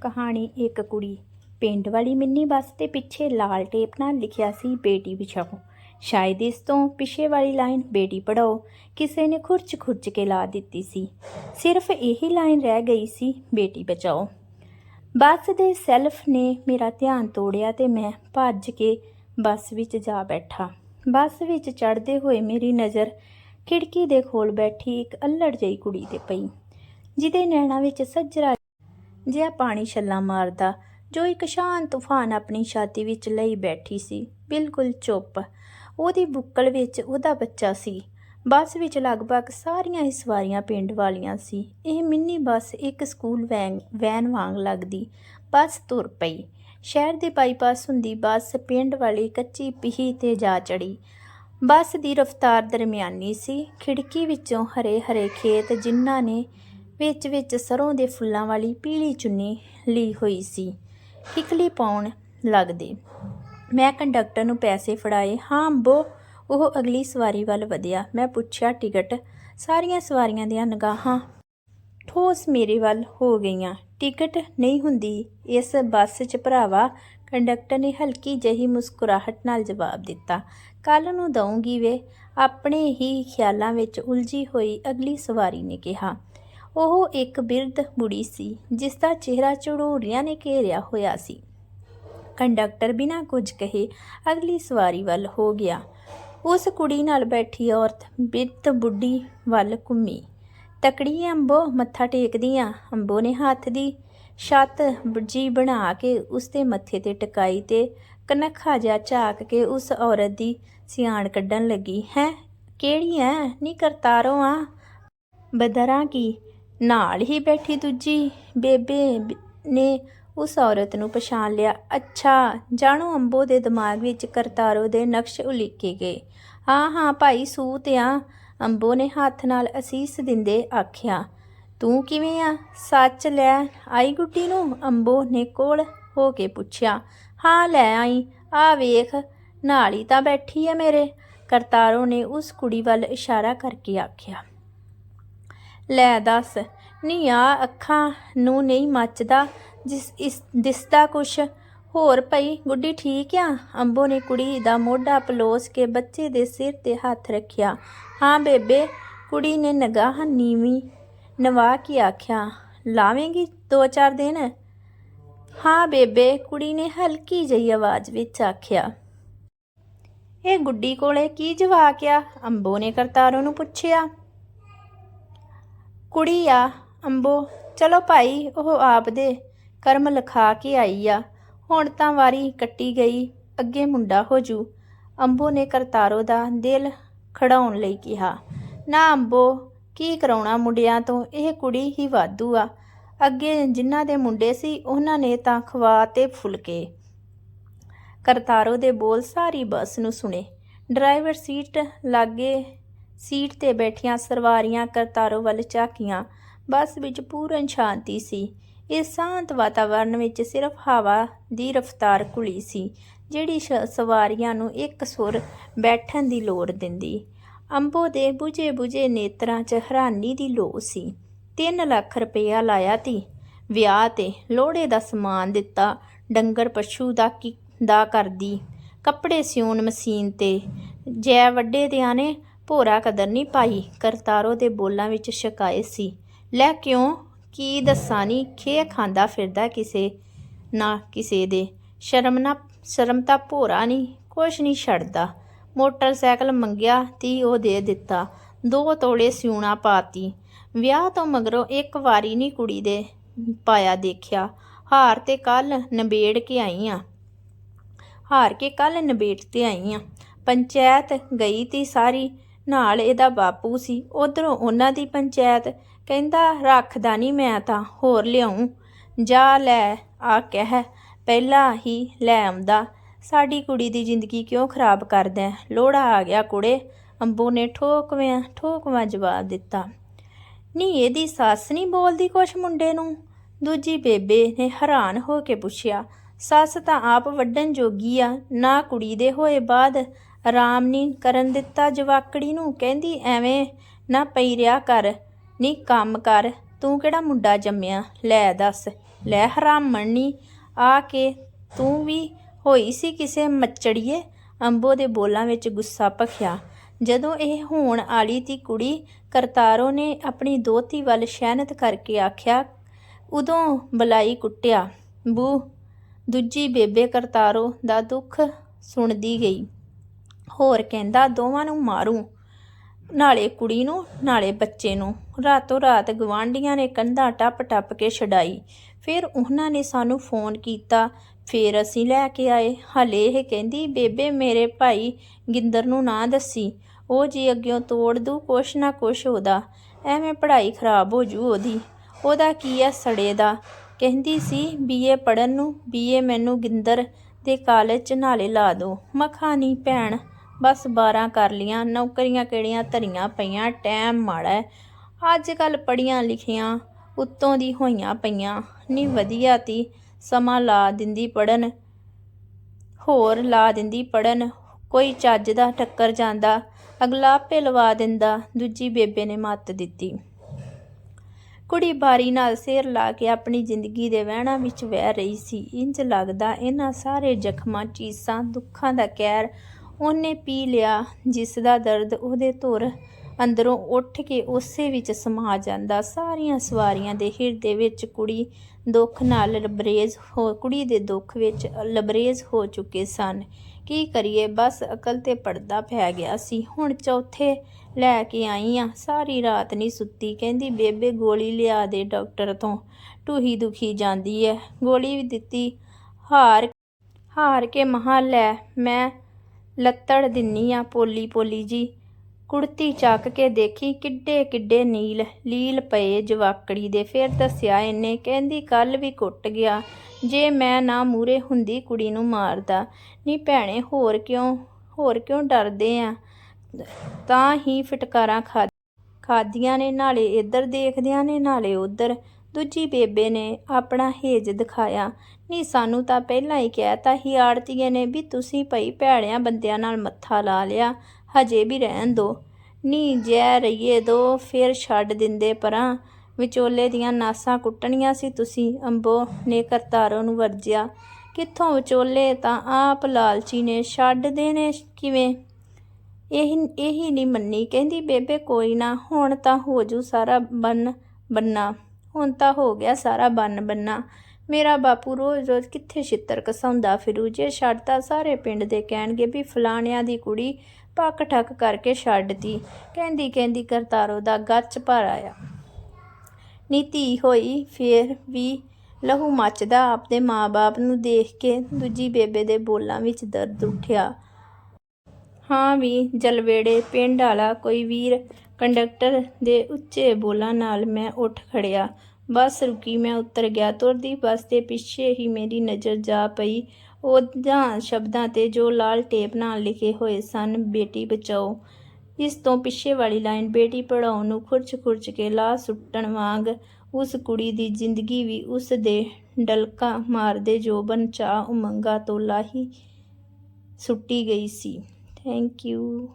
ਕਹਾਣੀ ਇੱਕ ਕੁੜੀ ਪਿੰਡ ਵਾਲੀ ਮਿੰਨੀ ਬੱਸ ਦੇ ਪਿੱਛੇ ਲਾਲ ਟੇਪ ਨਾਲ ਲਿਖਿਆ ਸੀ, ਬੇਟੀ ਬਚਾਓ ਸ਼ਾਇਦ ਇਸ ਤੋਂ ਪਿੱਛੇ ਵਾਲੀ ਲਾਈਨ, ਬੇਟੀ ਪੜਾਓ ਕਿਸੇ ਨੇ ਖੁਰਚ ਖੁਰਚ ਕੇ ਲਾ ਦਿੱਤੀ ਸੀ। ਸਿਰਫ ਇਹੀ ਲਾਈਨ ਰਹਿ ਗਈ ਸੀ, ਬੇਟੀ ਬਚਾਓ। ਬੱਸ ਦੇ ਸੈਲਫ ਨੇ ਮੇਰਾ ਧਿਆਨ ਤੋੜਿਆ ਤੇ ਮੈਂ ਭੱਜ ਕੇ ਬੱਸ ਵਿੱਚ ਜਾ ਬੈਠਾ। ਬੱਸ ਵਿੱਚ ਚੜ੍ਹਦੇ ਹੋਏ ਮੇਰੀ ਨਜ਼ਰ ਖਿੜਕੀ ਦੇ ਕੋਲ ਬੈਠੀ ਇੱਕ ਅੱਲੜ ਜਿਹੀ ਕੁੜੀ ਤੇ ਪਈ, ਜਿਹਦੇ ਨੈਣਾਂ ਵਿੱਚ ਸੱਜਰਾ ਜਿਹਾ ਪਾਣੀ ਛੱਲਾ ਮਾਰਦਾ, ਜੋ ਇੱਕ ਸ਼ਾਂਤ ਤੂਫਾਨ ਆਪਣੀ ਛਾਤੀ ਵਿੱਚ ਲਈ ਬੈਠੀ ਸੀ। ਬਿਲਕੁਲ ਚੁੱਪ। ਉਹਦੀ ਬੁੱਕਲ ਵਿੱਚ ਉਹਦਾ ਬੱਚਾ ਸੀ। ਬੱਸ ਵਿੱਚ ਲਗਭਗ ਸਾਰੀਆਂ ਹੀ ਸਵਾਰੀਆਂ ਪਿੰਡ ਵਾਲੀਆਂ ਸੀ। ਇਹ ਮਿੰਨੀ ਬੱਸ ਇੱਕ ਸਕੂਲ ਵੈਨ ਵੈਨ ਵਾਂਗ ਲੱਗਦੀ। ਬੱਸ ਤੁਰ ਪਈ। ਸ਼ਹਿਰ ਦੇ ਬਾਈਪਾਸ ਹੁੰਦੀ ਬੱਸ ਪਿੰਡ ਵਾਲੀ ਕੱਚੀ ਪੀਹੀ ਤੇ ਜਾ ਚੜੀ ਬੱਸ ਦੀ ਰਫ਼ਤਾਰ ਦਰਮਿਆਨੀ ਸੀ। ਖਿੜਕੀ ਵਿੱਚੋਂ ਹਰੇ ਹਰੇ ਖੇਤ ਜਿਨ੍ਹਾਂ ਨੇ ਵਿੱਚ ਵਿੱਚ ਸਰੋਂ ਦੇ ਫੁੱਲਾਂ ਵਾਲੀ ਪੀਲੀ ਚੁੰਨੀ ਲਈ ਹੋਈ ਸੀ। ਕਿਕਲੀ ਪਾਉਣ ਲੱਗਦੇ। ਮੈਂ ਕੰਡਕਟਰ ਨੂੰ ਪੈਸੇ ਫੜਾਏ। ਹਾਂ ਬੋ ਉਹ ਅਗਲੀ ਸਵਾਰੀ ਵੱਲ ਵਧਿਆ। ਮੈਂ ਪੁੱਛਿਆ, ਟਿਕਟ? ਸਾਰੀਆਂ ਸਵਾਰੀਆਂ ਦੀਆਂ ਨਿਗਾਹਾਂ ਠੋਸ ਮੇਰੇ ਵੱਲ ਹੋ ਗਈਆਂ। ਟਿਕਟ ਨਹੀਂ ਹੁੰਦੀ। ਇਸ ਬੱਸ 'ਚ ਭਰਾਵਾ, ਕੰਡਕਟਰ ਨੇ ਹਲਕੀ ਜਿਹੀ ਮੁਸਕਰਾਹਟ ਨਾਲ ਜਵਾਬ ਦਿੱਤਾ। ਕੱਲ ਨੂੰ ਦਊਂਗੀ ਵੇ। ਆਪਣੇ ਹੀ ਖਿਆਲਾਂ ਵਿੱਚ ਉਲਝੀ ਹੋਈ ਅਗਲੀ ਸਵਾਰੀ ਨੇ ਕਿਹਾ। ਉਹ ਇੱਕ ਬਿਰਧ ਬੁੜੀ ਸੀ, ਜਿਸ ਦਾ ਚਿਹਰਾ ਝੜੂਰੀਆਂ ਨੇ ਘੇਰਿਆ ਹੋਇਆ ਸੀ। ਕੰਡਕਟਰ ਬਿਨਾਂ ਕੁਝ ਕਹੇ ਅਗਲੀ ਸਵਾਰੀ ਵੱਲ ਹੋ ਗਿਆ। ਉਸ ਕੁੜੀ ਨਾਲ ਬੈਠੀ ਔਰਤ ਬਿਰਧ ਬੁੱਢੀ ਵੱਲ ਘੁੰਮੀ। ਤਕੜੀ ਅੰਬੋ ਮੱਥਾ ਟੇਕਦੀਆਂ, ਅੰਬੋ ਨੇ ਹੱਥ ਦੀ ਛੱਤ ਜੀ ਬਣਾ ਕੇ ਉਸ ਦੇ ਮੱਥੇ ਤੇ ਟਿਕਾਈ ਤੇ ਕਨਖਾ ਜਿਹਾ ਝਾਕ ਕੇ ਉਸ ਔਰਤ ਦੀ ਸਿਆਣ ਕੱਢਣ ਲੱਗੀ। ਹੈ ਕਿਹੜੀ ਐ ਨੀ ਕਰਤਾਰੋ ਆ। ਬਦਰਾਂ ਕੀ? ਨਾਲ ਹੀ ਬੈਠੀ ਦੂਜੀ ਬੇਬੇ ਨੇ ਉਸ ਔਰਤ ਨੂੰ ਪਛਾਣ ਲਿਆ। ਅੱਛਾ, ਜਾਣੋ ਅੰਬੋ ਦੇ ਦਿਮਾਗ ਵਿੱਚ ਕਰਤਾਰੋ ਦੇ ਨਕਸ਼ ਉਲੀਕੇ ਗਏ। ਹਾਂ ਹਾਂ, ਭਾਈ, ਸੂਤ ਆ। ਅੰਬੋ ਨੇ ਹੱਥ ਨਾਲ ਅਸੀਸ ਦਿੰਦੇ ਆਖਿਆ, ਤੂੰ ਕਿਵੇਂ ਆ? ਸੱਚ ਲੈ ਆਈ ਗੁੱਡੀ ਨੂੰ? ਅੰਬੋ ਨੇ ਕੋਲ ਹੋ ਕੇ ਪੁੱਛਿਆ, ਹਾਂ, ਲੈ ਆਈ। ਆ ਵੇਖ, ਨਾਲ ਹੀ ਤਾਂ ਬੈਠੀ ਆ ਮੇਰੇ। ਕਰਤਾਰੋ ਨੇ ਉਸ ਕੁੜੀ ਵੱਲ ਇਸ਼ਾਰਾ ਕਰਕੇ ਆਖਿਆ ਲੈ ਦੱਸ। ਨੀ ਆ ਅੱਖਾਂ ਨੂੰ ਨਹੀਂ ਮੱਚਦਾ ਜਿਸ ਇਸ ਦਿਸਦਾ ਕੁਛ। ਹੋਰ ਪਈ ਗੁੱਡੀ ਠੀਕ ਆ? ਅੰਬੋ ਨੇ ਕੁੜੀ ਦਾ ਮੋਢਾ ਪਲੋਸ ਕੇ ਬੱਚੇ ਦੇ ਸਿਰ ਤੇ ਹੱਥ ਰੱਖਿਆ। ਹਾਂ ਬੇਬੇ, ਕੁੜੀ ਨੇ ਨਗਾਹ ਨੀਵੀਂ ਨਵਾ ਕੇ ਆਖਿਆ, ਲਾਵੇਂਗੀ ਦੋ ਚਾਰ ਦਿਨ? ਹਾਂ ਬੇਬੇ, ਕੁੜੀ ਨੇ ਹਲਕੀ ਜਿਹੀ ਆਵਾਜ਼ ਵਿੱਚ ਆਖਿਆ। ਇਹ ਗੁੱਡੀ ਕੋਲੇ ਕੀ ਜਵਾਕ ਆ? ਅੰਬੋ ਨੇ ਕਰਤਾਰੋ ਨੂੰ ਪੁੱਛਿਆ। ਕੁੜੀ ਆ, ਅੰਬੋ। ਚਲੋ ਭਾਈ, ਉਹ ਆਪ ਦੇ ਕਰਮ ਲਿਖਾ ਕੇ ਆਈ ਆ। ਹੁਣ ਤਾਂ ਵਾਰੀ ਕੱਟੀ ਗਈ, ਅੱਗੇ ਮੁੰਡਾ ਹੋ ਜੂ। ਅੰਬੋ ਨੇ ਕਰਤਾਰੋ ਦਾ ਦਿਲ ਖੜਾਉਣ ਲਈ ਕਿਹਾ, ਨਾ ਅੰਬੋ, ਕੀ ਕਰਾਉਣਾ ਮੁੰਡਿਆਂ ਤੋਂ? ਇਹ ਕੁੜੀ ਹੀ ਵਾਧੂ ਆ। ਅੱਗੇ ਜਿਨ੍ਹਾਂ ਦੇ ਮੁੰਡੇ ਸੀ, ਉਹਨਾਂ ਨੇ ਤਾਂ ਖਵਾ ਤੇ ਫੁਲਕੇ। ਕਰਤਾਰੋ ਦੇ ਬੋਲ ਸਾਰੀ ਬੱਸ ਨੂੰ ਸੁਣੇ। ਡਰਾਈਵਰ ਸੀਟ ਲਾਗੇ ਸੀਟ ਤੇ ਬੈਠੀਆਂ ਸਰਵਾਰੀਆਂ ਕਰਤਾਰੋ ਵੱਲ ਝਾਕੀਆਂ। ਬੱਸ ਵਿੱਚ ਪੂਰਨ ਸ਼ਾਂਤੀ ਸੀ। ਇਸ ਸ਼ਾਂਤ ਵਾਤਾਵਰਣ ਵਿੱਚ ਸਿਰਫ ਹਵਾ ਦੀ ਰਫ਼ਤਾਰ ਘੁਲੀ ਸੀ, ਜਿਹੜੀ ਸਵਾਰੀਆਂ ਨੂੰ ਇੱਕ ਸੁਰ ਬੈਠਣ ਦੀ ਲੋੜ ਦਿੰਦੀ। ਅੰਬੋ ਦੇ 부ਝੇ 부ਝੇ ਨੇਤਰਾਂ 'ਚ ਹੈਰਾਨੀ ਦੀ ਲੋ ਸੀ। 3 ਲੱਖ ਰੁਪਇਆ ਲਾਇਆ ਤੀ। ਵਿਆਹ ਤੇ ਲੋੜੇ ਦਾ ਸਮਾਨ ਦਿੱਤਾ, ਡੰਗਰ ਪਸ਼ੂ ਦਾ ਕੀ, ਦਾ ਕਰਦੀ। ਕੱਪੜੇ ਸਿਉਣ ਮਸ਼ੀਨ ਤੇ ਜੈ ਵੱਡੇ ਦਿਆਂ ਨੇ ਭੋਰਾ ਕਦਰ ਨਹੀਂ ਪਾਈ। ਕਰਤਾਰੋ ਦੇ ਬੋਲਾਂ ਵਿੱਚ ਸ਼ਿਕਾਇਤ ਸੀ। ਲੈ ਕਿਉਂ? ਕੀ ਦੱਸਾਂ ਨਹੀਂ ਖੇ ਖਾਂਦਾ ਫਿਰਦਾ ਕਿਸੇ ਨਾ ਕਿਸੇ ਦੇ। ਸ਼ਰਮ ਨਾ, ਸ਼ਰਮ ਤਾਂ ਭੋਰਾ ਨਹੀਂ ਕੁਛ ਨਹੀਂ ਛੱਡਦਾ। ਮੋਟਰਸਾਈਕਲ ਮੰਗਿਆ, ਤੀ ਉਹ ਦੇ ਦਿੱਤਾ। ਦੋ ਤੋਲੇ ਸਿਉਣਾ ਪਾਤੀ। ਵਿਆਹ ਤੋਂ ਮਗਰੋਂ ਇੱਕ ਵਾਰੀ ਨਹੀਂ ਕੁੜੀ ਦੇ ਪਾਇਆ ਦੇਖਿਆ। ਹਾਰ ਤੇ ਕੱਲ ਨਬੇੜ ਕੇ ਆਈ ਆ ਹਾਰ ਕੇ ਕੱਲ ਨਬੇੜ ਤੇ ਆਈ ਆ ਪੰਚਾਇਤ ਗਈ ਤੀ ਸਾਰੀ। ਨਾਲ ਇਹਦਾ ਬਾਪੂ ਸੀ। ਉਧਰੋਂ ਉਹਨਾਂ ਦੀ ਪੰਚਾਇਤ ਕਹਿੰਦਾ, ਰੱਖਦਾ ਨਹੀਂ ਮੈਂ ਤਾਂ, ਹੋਰ ਲਿਆਉਂ ਜਾ ਲੈ, ਆ ਕਹਿ, ਪਹਿਲਾਂ ਹੀ ਲੈ ਆਉਂਦਾ। ਸਾਡੀ ਕੁੜੀ ਦੀ ਜ਼ਿੰਦਗੀ ਕਿਉਂ ਖਰਾਬ ਕਰਦਾ ਲੋੜਾ ਆ ਗਿਆ ਕੁੜੇ। ਅੰਬੂ ਨੇ ਠੋਕਵਿਆਂ, ਠੋਕਵਾਂ ਜਵਾਬ ਦਿੱਤਾ। ਨਹੀਂ ਇਹਦੀ ਸੱਸ ਨਹੀਂ ਬੋਲਦੀ ਕੁਛ ਮੁੰਡੇ ਨੂੰ? ਦੂਜੀ ਬੇਬੇ ਨੇ ਹੈਰਾਨ ਹੋ ਕੇ ਪੁੱਛਿਆ। ਸੱਸ ਤਾਂ ਆਪ ਵੱਡਣ ਜੋਗੀ ਆ, ਨਾ ਕੁੜੀ ਦੇ ਹੋਏ ਬਾਅਦ ਆਰਾਮ ਨਹੀਂ ਕਰਨ ਦਿੱਤਾ ਜਵਾਕੜੀ ਨੂੰ, ਕਹਿੰਦੀ, ਐਵੇਂ ਨਾ ਪਈ ਰਿਆ ਕਰ, ਨੀ ਕੰਮ ਕਰ, ਤੂੰ ਕਿਹੜਾ ਮੁੰਡਾ ਜੰਮਿਆ? ਲੈ ਦੱਸ, ਲੈ ਹਰਾਮ ਆ ਕੇ ਤੂੰ ਵੀ ਹੋਈ ਸੀ ਕਿਸੇ ਮੱਚੜੀਏ? ਅੰਬੋ ਦੇ ਬੋਲਾਂ ਵਿੱਚ ਗੁੱਸਾ ਭਖਿਆ। ਜਦੋਂ ਇਹ ਹੋਣ ਆਲੀ ਤੀ ਕੁੜੀ ਕਰਤਾਰੋ ਨੇ ਆਪਣੀ ਦੋਤੀ ਵੱਲ ਸ਼ੈਨਤ ਕਰਕੇ ਆਖਿਆ, ਉਦੋਂ ਬਲਾਈ ਕੁੱਟਿਆ, ਬੂ, ਦੂਜੀ ਬੇਬੇ ਕਰਤਾਰੋ ਦਾ ਦੁੱਖ ਸੁਣਦੀ ਗਈ। ਹੋਰ ਕਹਿੰਦਾ, ਦੋਵਾਂ ਨੂੰ ਮਾਰੂ, ਨਾਲੇ ਕੁੜੀ ਨੂੰ, ਨਾਲੇ ਬੱਚੇ ਨੂੰ। ਰਾਤੋਂ ਰਾਤ ਗਵਾਂਢੀਆਂ ਨੇ ਕੰਧਾਂ ਟੱਪ ਟੱਪ ਕੇ ਛਡਾਈ। ਫਿਰ ਉਹਨਾਂ ਨੇ ਸਾਨੂੰ ਫੋਨ ਕੀਤਾ। ਫਿਰ ਅਸੀਂ ਲੈ ਕੇ ਆਏ। ਹਲੇ ਇਹ ਕਹਿੰਦੀ, ਬੇਬੇ, ਮੇਰੇ ਭਾਈ ਗਿੰਦਰ ਨੂੰ ਨਾ ਦੱਸੀ। ਉਹ ਜੀ ਅੱਗਿਓਂ ਤੋੜ ਦੂ ਕੁਛ ਨਾ ਕੁਛ ਉਹਦਾ। ਐਵੇਂ ਪੜ੍ਹਾਈ ਖਰਾਬ ਹੋ ਜੂ ਉਹਦੀ। ਉਹਦਾ ਕੀ ਐ ਸੜੇ ਦਾ? ਕਹਿੰਦੀ ਸੀ, ਬੀਏ ਪੜਨ ਨੂੰ, ਬੀਏ ਮੈਨੂੰ ਗਿੰਦਰ ਦੇ ਕਾਲਜ ਚ ਨਾਲੇ ਲਾ ਦੋ। ਮਖਾ ਨਹੀਂ ਭੈਣ ਬਸ 12 ਕਰ ਲੀਆਂ ਨੌਕਰੀਆਂ ਕਿਹੜੀਆਂ ਧਰੀਆਂ ਪਈਆਂ, ਟਾਈਮ ਮਾੜਾ ਹੈ। ਅੱਜ ਕੱਲ ਪੜੀਆਂ ਲਿਖੀਆਂ ਉੱਤੋਂ ਦੀ ਹੋਈਆਂ ਪਈਆਂ ਨਹੀਂ ਵਧੀਆ ਤੀ, ਸਮਾਂ ਲਾ ਦਿੰਦੀ ਪੜਨ ਹੋਰ ਲਾ ਦਿੰਦੀ ਪੜਨ ਕੋਈ ਚੱਜ ਦਾ ਟੱਕਰ ਜਾਂਦਾ, ਅਗਲਾ ਆਪੇ ਲਵਾ ਦਿੰਦਾ, ਦੂਜੀ ਬੇਬੇ ਨੇ ਮੱਤ ਦਿੱਤੀ। ਕੁੜੀ ਬਾਰੀ ਨਾਲ ਸਿਰ ਲਾ ਕੇ ਆਪਣੀ ਜ਼ਿੰਦਗੀ ਦੇ ਵਹਿਣਾਂ ਵਿੱਚ ਵਹਿ ਰਹੀ ਸੀ ਇੰਜ ਲੱਗਦਾ ਇਹਨਾਂ ਸਾਰੇ ਜ਼ਖਮਾਂ, ਚੀਸਾਂ, ਦੁੱਖਾਂ ਦਾ ਕਹਿਰ ਉਹਨੇ ਪੀ ਲਿਆ, ਜਿਸ ਦਾ ਦਰਦ ਉਹਦੇ ਧੁਰ ਅੰਦਰੋਂ ਉੱਠ ਕੇ ਉਸੇ ਵਿੱਚ ਸਮਾ ਜਾਂਦਾ। ਸਾਰੀਆਂ ਸਵਾਰੀਆਂ ਦੇ ਹਿਰਦੇ ਵਿੱਚ ਕੁੜੀ ਦੁੱਖ ਨਾਲ ਲਬਰੇਜ਼ ਹੋ, ਕੁੜੀ ਦੇ ਦੁੱਖ ਵਿੱਚ ਲਬਰੇਜ਼ ਹੋ ਚੁੱਕੇ ਸਨ। ਕੀ ਕਰੀਏ, ਬਸ ਅਕਲ ਤੇ ਪਰਦਾ ਪੈ ਗਿਆ ਸੀ। ਹੁਣ ਚੌਥੇ ਲੈ ਕੇ ਆਈ ਆ ਸਾਰੀ ਰਾਤ ਨਹੀਂ ਸੁੱਤੀ। ਕਹਿੰਦੀ, ਬੇਬੇ, ਗੋਲੀ ਲਿਆ ਦੇ ਡਾਕਟਰ ਤੋਂ। ਟੂਹੀ ਦੁਖੀ ਜਾਂਦੀ ਐ। ਗੋਲੀ ਵੀ ਦਿੱਤੀ। ਹਾਰ ਹਾਰ ਕੇ ਮਹਾ ਲੈ, ਮੈਂ ਲੱਤੜ ਦਿੰਨੀ ਆ ਪੋਲੀ ਪੋਲੀ ਜੀ। ਕੁੜਤੀ ਚੱਕ ਕੇ ਦੇਖੀ ਕਿੱਡੇ ਕਿੱਡੇ ਨੀਲ, ਲੀਲ ਪਏ ਜਵਾਕੜੀ ਦੇ। ਫਿਰ ਦੱਸਿਆ ਇਹਨੇ, ਕਹਿੰਦੀ ਕੱਲ ਵੀ ਕੁੱਟ ਗਿਆ, ਜੇ ਮੈਂ ਨਾ ਮੂਰੇ ਹੁੰਦੀ ਕੁੜੀ ਨੂੰ ਮਾਰਦਾ। ਨਹੀਂ ਭੈਣੇ, ਹੋਰ ਕਿਉਂ ਹੋਰ ਕਿਉਂ ਡਰਦੇ ਆ? ਤਾਂ ਹੀ ਫਟਕਾਰਾਂ ਖਾ ਖਾਦੀਆਂ ਨੇ, ਨਾਲੇ ਇੱਧਰ ਦੇਖਦਿਆਂ ਨੇ, ਨਾਲੇ ਉੱਧਰ। ਦੂਜੀ ਬੇਬੇ ਨੇ ਆਪਣਾ ਹੇਜ ਦਿਖਾਇਆ। ਨਹੀਂ ਸਾਨੂੰ ਤਾਂ ਪਹਿਲਾਂ ਹੀ ਕਹਿਤਾ ਹੀ ਆੜਤੀਏ ਨੇ ਵੀ ਤੁਸੀਂ ਭਈ ਭੈੜਿਆਂ ਬੰਦਿਆਂ ਨਾਲ ਮੱਥਾ ਲਾ ਲਿਆ। ਹਜੇ ਵੀ ਰਹਿਣ ਦੋ। ਨਹੀਂ ਜੈ ਰਹੀਏ ਦੋ, ਫਿਰ ਛੱਡ ਦਿੰਦੇ ਪਰਾਂ। ਵਿਚੋਲੇ ਦੀਆਂ ਨਾਸਾਂ ਕੁੱਟਣੀਆਂ ਸੀ ਤੁਸੀਂ, ਅੰਬੋ ਨੇ ਕਰਤਾਰੋ ਨੂੰ ਵਰਜਿਆ। ਕਿੱਥੋਂ ਵਿਚੋਲੇ? ਤਾਂ ਆਪ ਲਾਲਚੀ ਨੇ। ਛੱਡ ਦੇਣੇ ਕਿਵੇਂ? ਇਹ, ਇਹੀ ਨਹੀਂ ਮੰਨੀ। ਕਹਿੰਦੀ, ਬੇਬੇ, ਕੋਈ ਨਾ, ਹੁਣ ਤਾਂ ਹੋ ਜੂ ਸਾਰਾ ਬੰਨ ਬੰਨਾ ਹੁਣ ਤਾਂ ਹੋ ਗਿਆ ਸਾਰਾ ਬੰਨ ਬੰਨਾ। ਮੇਰਾ ਬਾਪੂ ਰੋਜ਼ ਰੋਜ਼ ਕਿੱਥੇ ਛਿੱਤਰ ਕਸਾਉਂਦਾ ਫਿਰੂ? ਜੇ ਛੱਡਤਾ ਸਾਰੇ ਪਿੰਡ ਦੇ ਕਹਿਣਗੇ ਵੀ ਫਲਾਣਿਆਂ ਦੀ ਕੁੜੀ ਪੱਕ ਠੱਕ ਕਰਕੇ ਛੱਡਤੀ ਕਹਿੰਦੀ ਕਹਿੰਦੀ ਕਰਤਾਰੋ ਦਾ ਗੱਚ ਭਰ ਆਇਆ। ਨੀਤੀ ਹੋਈ ਫੇਰ ਵੀ ਲਹੂ ਮੱਚਦਾ ਆਪਦੇ ਮਾਂ-ਬਾਪ ਨੂੰ ਦੇਖ ਕੇ ਦੂਜੀ ਬੇਬੇ ਦੇ ਬੋਲਾਂ ਵਿੱਚ ਦਰਦ ਉੱਠਿਆ। ਹਾਂ ਵੀ ਜਲਵੇੜੇ ਪਿੰਡ ਵਾਲਾ ਕੋਈ ਵੀਰ ਕੰਡਕਟਰ ਦੇ ਉੱਚੇ ਬੋਲਾਂ ਨਾਲ ਮੈਂ ਉੱਠ ਖੜਿਆ। ਬੱਸ ਰੁਕੀ, ਮੈਂ ਉੱਤਰ ਗਿਆ। ਤੁਰਦੀ ਬੱਸ ਦੇ ਪਿੱਛੇ ਹੀ ਮੇਰੀ ਨਜ਼ਰ ਜਾ ਪਈ। ਉਹਨਾਂ ਸ਼ਬਦਾਂ ਤੇ ਜੋ ਲਾਲ ਟੇਪ ਨਾਲ ਲਿਖੇ ਹੋਏ ਸਨ, ਬੇਟੀ ਬਚਾਓ। ਇਸ ਤੋਂ ਪਿੱਛੇ ਵਾਲੀ ਲਾਈਨ, ਬੇਟੀ ਪੜਾਓ ਨੂੰ ਖੁਰਚ-ਖੁਰਚ ਕੇ ਲਾ ਸੁੱਟਣ ਵਾਂਗ, ਉਸ ਕੁੜੀ ਦੀ ਜ਼ਿੰਦਗੀ ਵੀ ਉਸ ਦੇ ਡਲਕਾ ਮਾਰਦੇ ਜੋਬਨ ਚਾਹ ਉਮੰਗਾ ਤੋਂ ਲਾਹੀ ਸੁੱਟੀ ਗਈ ਸੀ। Thank you